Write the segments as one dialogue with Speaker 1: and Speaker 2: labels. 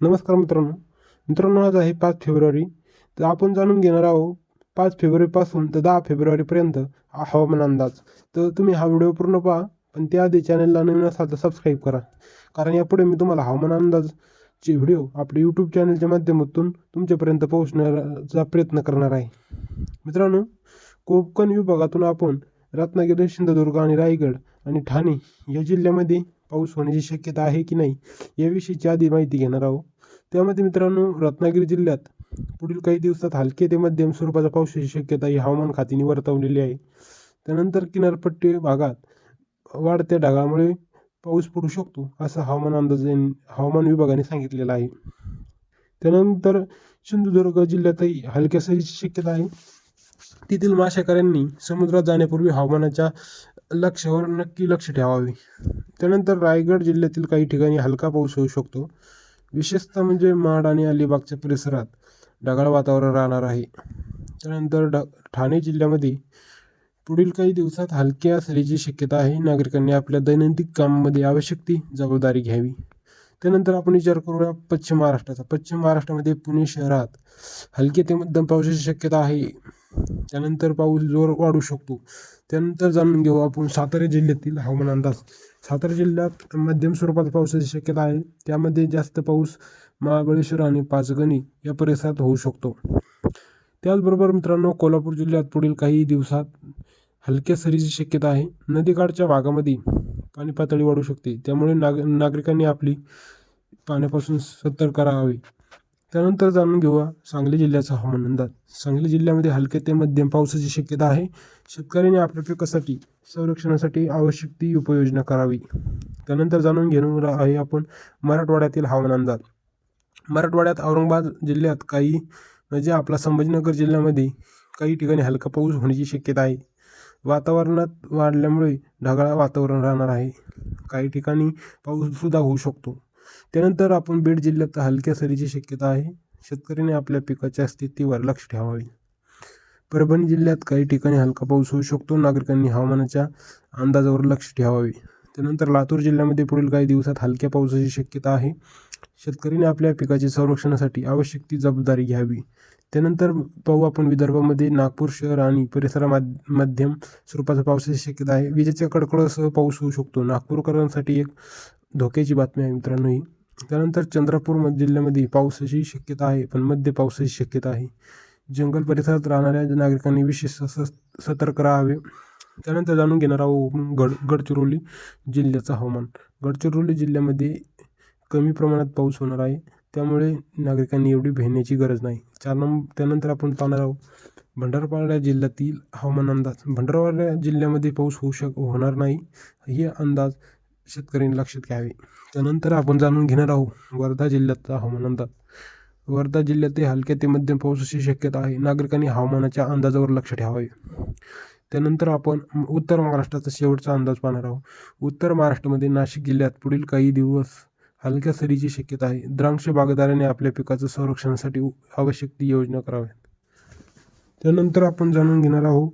Speaker 1: नमस्कार मित्रांनो. मित्रांनो आज आहे पाच फेब्रुवारी. तर आपण जाणून घेणार आहोत पाच फेब्रुवारीपासून तर दहा फेब्रुवारीपर्यंत हवामान अंदाज. तर तुम्ही हा व्हिडिओ पूर्ण पहा पण त्याआधी चॅनलला नवीन असाल तर सबस्क्राईब करा. कारण यापुढे मी तुम्हाला हवामान अंदाजचे व्हिडिओ आपल्या यूट्यूब चॅनलच्या माध्यमातून तुमच्यापर्यंत पोहोचण्याचा प्रयत्न करणार आहे. मित्रांनो कोकण विभागातून आपण रत्नागिरी सिंधुदुर्ग आणि रायगड आणि ठाणे या जिल्ह्यामध्ये पाऊस होण्याची शक्यता आहे की नाही याविषयीची आधी माहिती घेणार आहोत. त्यामध्ये मित्रांनो रत्नागिरी जिल्ह्यात पुढील काही दिवसात हलके ते मध्यम स्वरूपाचा पावसाची शक्यता ही हवामान खात्याने वर्तवलेली आहे. त्यानंतर किनारपट्टी भागात वाढत्या ढगामुळे पाऊस पडू शकतो असं हवामान अंदाज हवामान विभागाने सांगितलेलं आहे. त्यानंतर सिंधुदुर्ग जिल्ह्यातही हलक्या सरीची शक्यता आहे. तेथील मासेकऱ्यांनी समुद्रात जाण्यापूर्वी हवामानाच्या लक्षावर नक्की लक्ष ठेवावे. त्यानंतर रायगड जिल्ह्यातील काही ठिकाणी हलका पाऊस होऊ शकतो. विशेषतः म्हणजे माड आणि अलिबागच्या परिसरात ढगाळ वातावरण राहणार आहे. त्यानंतर ढ ठाणे जिल्ह्यामध्ये पुढील काही दिवसात हलक्या सरीची शक्यता आहे. नागरिकांनी आपल्या दैनंदिन कामामध्ये आवश्यक ती जबाबदारी घ्यावी. त्यानंतर आपण विचार करूया पश्चिम महाराष्ट्राचा. पश्चिम महाराष्ट्रामध्ये पुणे शहरात हलके ते मध्यम पावसाची शक्यता आहे. त्यानंतर पाऊस जोर वाढू शकतो. त्यानंतर जाणून घेऊ आपण सातारा जिल्ह्यातील हवामान अंदाज. सातारा जिल्ह्यात मध्यम स्वरूपात पावसाची शक्यता आहे. त्यामध्ये जास्त पाऊस महाबळेश्वर आणि पाचगणी या परिसरात होऊ शकतो. त्याचबरोबर मित्रांनो कोल्हापूर जिल्ह्यात पुढील काही दिवसात हलक्या सरीची शक्यता आहे. नदीकाठच्या भागामध्ये पाणी पातळी वाढू शकते. त्यामुळे नाग नागरिकांनी आपली पाण्यापासून सतर्क राहावे. त्यानंतर जाणून घेऊया सांगली जिल्ह्याचा हवामान अंदाज. सांगली जिल्ह्यामध्ये हलके ते मध्यम पावसाची शक्यता आहे. शेतकऱ्यांनी आपल्या पिकासाठी संरक्षणासाठी आवश्यक ती उपाययोजना करावी. त्यानंतर जाणून घेणार आहे आपण मराठवाड्यातील हवामान अंदाज. मराठवाड्यात औरंगाबाद जिल्ह्यात काही म्हणजे आपला संभाजीनगर जिल्ह्यामध्ये काही ठिकाणी हलका पाऊस होण्याची शक्यता आहे. वातावरणात वाढल्यामुळे ढगाळ वातावरण राहणार आहे. काही ठिकाणी पाऊससुद्धा होऊ शकतो. त्यानंतर आपण बीड जिल्ह्यात हलक्या सरीची शक्यता आहे. शेतकऱ्याने आपल्या पिकाच्या स्थितीवर लक्ष ठेवावे. परभणी जिल्ह्यात काही ठिकाणी हलका पाऊस होऊ शकतो. नागरिकांनी हवामानाच्या अंदाजावर लक्ष ठेवावे. त्यानंतर लातूर जिल्ह्यामध्ये पुढील काही दिवसात हलक्या पावसाची शक्यता आहे. शेतकऱ्याने आपल्या पिकाच्या संरक्षणासाठी आवश्यक ती जबाबदारी घ्यावी. त्यानंतर पाहू आपण विदर्भामध्ये नागपूर शहर आणि परिसरामध्ये मध्यम स्वरूपाचा पावसाची शक्यता आहे. विजेच्या कडकडासह पाऊस होऊ शकतो. नागपूरकरांसाठी एक धोक्याची बातमी आहे मित्रांनो ही. त्यानंतर चंद्रपूर जिल्ह्यामध्ये पावसाची शक्यता आहे पण मध्य पावसाची शक्यता आहे. जंगल परिसरात राहणाऱ्या नागरिकांनी विशेष स- सतर्क राहावे. त्यानंतर जाणून घेणार आहोत गड गडचिरोली जिल्ह्याचं हवामान. गडचिरोली जिल्ह्यामध्ये कमी प्रमाणात पाऊस होणार आहे. त्यामुळे नागरिकांनी एवढी भेण्याची गरज नाही. चार नंब त्यानंतर आपण पाहणार आहोत भंडारपाडा जिल्ह्यातील हवामान अंदाज. भंडारपाडा जिल्ह्यामध्ये पाऊस होऊ शक होणार नाही. हे अंदाज शेतकऱ्यांनी लक्षात घ्यावे. त्यानंतर आपण जाणून घेणार आहोत वर्धा जिल्ह्याचा हवामान अंदाज. वर्धा जिल्ह्यात हलक्या ते मध्यम पावसाची शक्यता आहे. नागरिकांनी हवामानाच्या अंदाजावर लक्ष ठेवावे. त्यानंतर आपण उत्तर महाराष्ट्राचा शेवटचा अंदाज पाहणार आहोत. उत्तर महाराष्ट्रामध्ये नाशिक जिल्ह्यात पुढील काही दिवस हलक्या सरीची शक्यता आहे. द्राक्ष बागदाराने आपल्या पिकाचं संरक्षणासाठी आवश्यक ती योजना कराव्यात. त्यानंतर आपण जाणून घेणार आहोत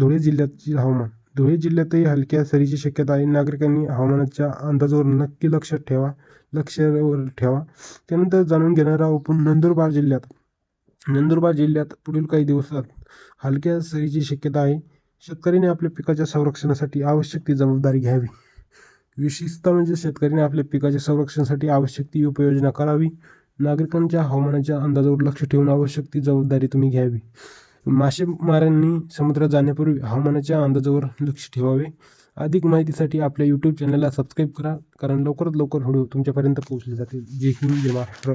Speaker 1: धुळे जिल्ह्यातील हवामान. धुळे जिल्ह्यातही हलक्या सरीची शक्यता आहे. नागरिकांनी हवामानाच्या अंदाजावर नक्की लक्षात ठेवा लक्षावर ठेवा. त्यानंतर जाणून घेणार आहोत आपण नंदुरबार जिल्ह्यात. नंदुरबार जिल्ह्यात पुढील काही दिवसात हलक्या सरीची शक्यता आहे. शेतकऱ्याने आपल्या पिकाच्या संरक्षणासाठी आवश्यक ती जबाबदारी घ्यावी. विशेषतः म्हणजे शेतकऱ्याने आपल्या पिकाच्या संरक्षणासाठी आवश्यक ती उपाययोजना करावी. नागरिकांच्या हवामानाच्या अंदाजावर लक्ष ठेवून आवश्यक ती जबाबदारी तुम्ही घ्यावी. मासेमारांनी समुद्रात जाण्यापूर्वी हवामानाच्या अंदाजावर लक्ष ठेवावे. अधिक माहितीसाठी आपल्या यूट्यूब चॅनलला सबस्क्राईब करा कारण लवकरात लवकर व्हिडिओ तुमच्यापर्यंत पोहोचले जातील. जय हिंद जय महाराष्ट्र.